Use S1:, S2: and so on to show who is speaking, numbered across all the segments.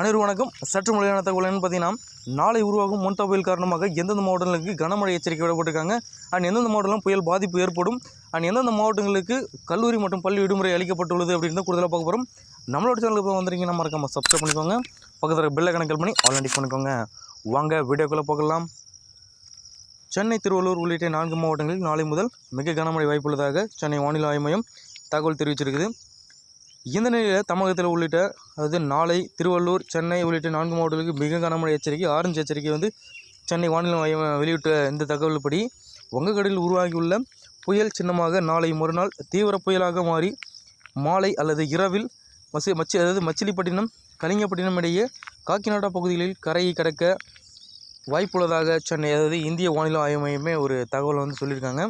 S1: அனைவரும் வணக்கம். சற்று மொழியான தகவல் என்னன்னு பார்த்தீங்கன்னா நாளை உருவாகும் மொண்டா புயல் காரணமாக எந்தெந்த மாவட்டங்களுக்கு கனமழை எச்சரிக்கை விடப்பட்டிருக்காங்க. அண்ட் எந்தெந்த மாவட்டம்லாம் புயல் பாதிப்பு ஏற்படும். அண்ட் எந்தெந்த மாவட்டங்களுக்கு கல்லூரி மற்றும் பள்ளி விடுமுறை அளிக்கப்பட்டுள்ளது அப்படின்னு தான் கூடுதலாக பார்க்க போகிறோம் நம்மளோட சேனலுக்கு இப்போ வந்திருக்கீங்கன்னா மறக்காம சப்ஸ்கிரைப் பண்ணிக்கோங்க. பக்கத்தில் பெல்லை கணக்கல் பண்ணி ஆல்ரெடி பண்ணிக்கோங்க. வாங்க வீடியோக்குள்ளே பார்க்கலாம் சென்னை திருவள்ளூர் உள்ளிட்ட நான்கு மாவட்டங்களில் நாளை முதல் மிக கனமழை வாய்ப்புள்ளதாக சென்னை வானிலை ஆய்வு மையம் தகவல் தெரிவிச்சிருக்குது. இந்த நிலையில் தமிழகத்தில் உள்ளிட்ட அதாவது நாளை திருவள்ளூர் சென்னை உள்ளிட்ட நான்கு மாவட்டங்களுக்கு மிக கனமழை எச்சரிக்கை ஆரஞ்சு எச்சரிக்கை வந்து சென்னை வானிலை மையம் வெளியிட்ட இந்த தகவல்படி வங்கக்கடலில் உருவாகியுள்ள புயல் சின்னமாக நாளை மறுநாள் தீவிர புயலாக மாறி மாலை அல்லது இரவில் மசி மச்சி அதாவது மச்சிலிப்பட்டினம் கலிங்கப்பட்டினம் இடையே காக்கிநாடா பகுதிகளில் கரையை கடக்க வாய்ப்புள்ளதாக சென்னை அதாவது இந்திய வானிலை ஆய்வு மையமே ஒரு தகவல் வந்து சொல்லியிருக்காங்க.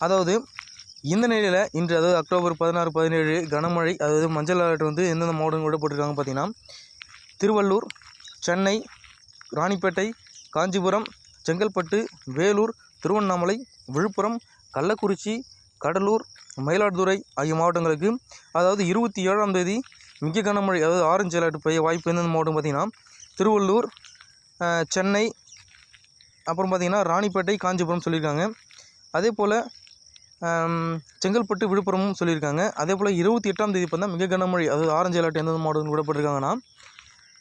S1: அதாவது இந்த நிலையில் இன்று அதாவது அக்டோபர் பதினாறு பதினேழு கனமழை அதாவது மஞ்சள் அலர்ட் வந்து எந்தெந்த மாவட்டங்களோட போட்டிருக்காங்க பார்த்தீங்கன்னா திருவள்ளூர் சென்னை ராணிப்பேட்டை காஞ்சிபுரம் செங்கல்பட்டு வேலூர் திருவண்ணாமலை விழுப்புரம் கள்ளக்குறிச்சி கடலூர் மயிலாடுதுறை ஆகிய மாவட்டங்களுக்கு அதாவது இருபத்தி ஏழாம் தேதி மிக கனமழை அதாவது ஆரஞ்சு அலர்ட் பெய்ய வாய்ப்பு எந்தெந்த மாவட்டம் பார்த்திங்கன்னா திருவள்ளூர் சென்னை அப்புறம் பார்த்திங்கன்னா ராணிப்பேட்டை காஞ்சிபுரம் சொல்லியிருக்காங்க. அதே போல் செங்கல்பட்டு விழுப்புரமும் சொல்லியிருக்காங்க. அதே போல் இருபத்தி எட்டாம் தேதி பார்த்தா மிக கனமழை அதாவது ஆரஞ்சு அலர்ட் எந்தெந்த மாவட்டம் கூடப்பட்டிருக்காங்கன்னா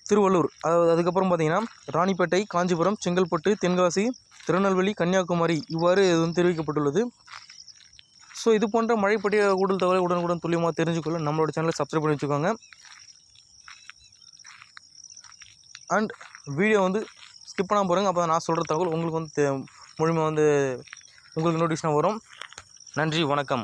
S1: திருவள்ளூர். அதாவது அதுக்கப்புறம் பார்த்தீங்கன்னா ராணிப்பேட்டை காஞ்சிபுரம் செங்கல்பட்டு தென்காசி திருநெல்வேலி கன்னியாகுமரி இவ்வாறு இது வந்து தெரிவிக்கப்பட்டுள்ளது. ஸோ இது போன்ற மழை பற்றிய கூடுதல் தகவலை உடனுக்குடன் துல்லியமாக தெரிஞ்சுக்கொள்ள நம்மளோட சேனலை சப்ஸ்கிரைப் பண்ணி வச்சுக்கோங்க. அண்ட் வீடியோ வந்து ஸ்கிப் பண்ணாமல் போகிறேங்க அப்போ நான் சொல்கிற தகவல் உங்களுக்கு வந்து தெ- முழுமையாக வந்து உங்களுக்கு நோட்டிஃபிகேஷன் வரும். நன்றி வணக்கம்.